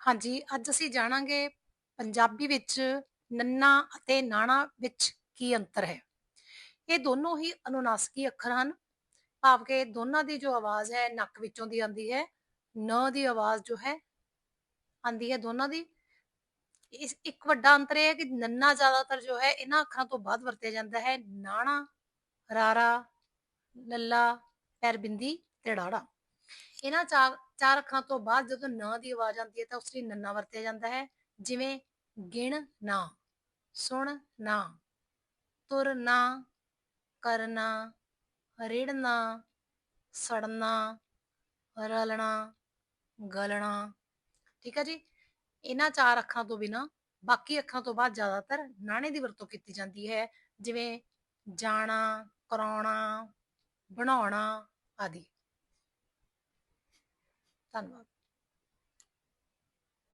ਹਾਂਜੀ, ਅੱਜ ਅਸੀਂ ਜਾਣਾਂਗੇ ਪੰਜਾਬੀ ਵਿੱਚ ਨੱਨਾ ਅਤੇ ਨਾਣਾ ਵਿੱਚ ਕੀ ਅੰਤਰ ਹੈ। ਇਹ ਦੋਨੋਂ ਹੀ ਅਨੁਨਾਸਿਕੀ ਅੱਖਰ ਹਨ, ਭਾਵ ਕਿ ਦੋਨਾਂ ਦੀ ਜੋ ਆਵਾਜ਼ ਹੈ ਨੱਕ ਵਿੱਚੋਂ ਦੀ ਆਉਂਦੀ ਹੈ, ਨ ਦੀ ਆਵਾਜ਼ ਜੋ ਹੈ ਆਉਂਦੀ ਹੈ ਦੋਨਾਂ ਦੀ। ਇਸ ਇੱਕ ਵੱਡਾ ਅੰਤਰ ਇਹ ਹੈ ਕਿ ਨੰਨਾ ਜ਼ਿਆਦਾਤਰ ਜੋ ਹੈ ਇਹਨਾਂ ਅੱਖਰਾਂ ਤੋਂ ਬਾਅਦ ਵਰਤਿਆ ਜਾਂਦਾ ਹੈ, ਨਾਣਾ, ਰਾਰਾ, ਲੱਲਾ, ਪੈਰ ਤੇ ਡਾੜਾ। ਇਹਨਾਂ ਚਾਰ ਚਾਰ ਅੱਖਰਾਂ ਤੋਂ ਬਾਅਦ ਜਦੋਂ ਨ ਦੀ ਆਵਾਜ਼ ਆਉਂਦੀ ਹੈ ਤਾਂ ਉਸ ਲਈ ਨੰਨਾ ਵਰਤਿਆ ਜਾਂਦਾ ਹੈ, ਜਿਵੇਂ ਗਿਣ ਨਾ, ਸੁਣ ਨਾ, ਤੁਰ ਕਰਨਾ, ਰਿੜਨਾ, ਸੜਨਾ, ਰਲਣਾ, ਗਲਣਾ, ਠੀਕ ਹੈ ਜੀ? ਇਹਨਾਂ ਚਾਰ ਅੱਖਾਂ ਤੋਂ ਬਿਨਾ ਬਾਕੀ ਅੱਖਾਂ ਤੋਂ ਬਾਅਦ ਜ਼ਿਆਦਾਤਰ ਨਾਣੇ ਦੀ ਵਰਤੋਂ ਕੀਤੀ ਜਾਂਦੀ ਹੈ, ਜਿਵੇਂ ਜਾਣਾ, ਕਰਾਉਣਾ, ਬਣਾਉਣਾ ਆਦਿ। ਧੰਨਵਾਦ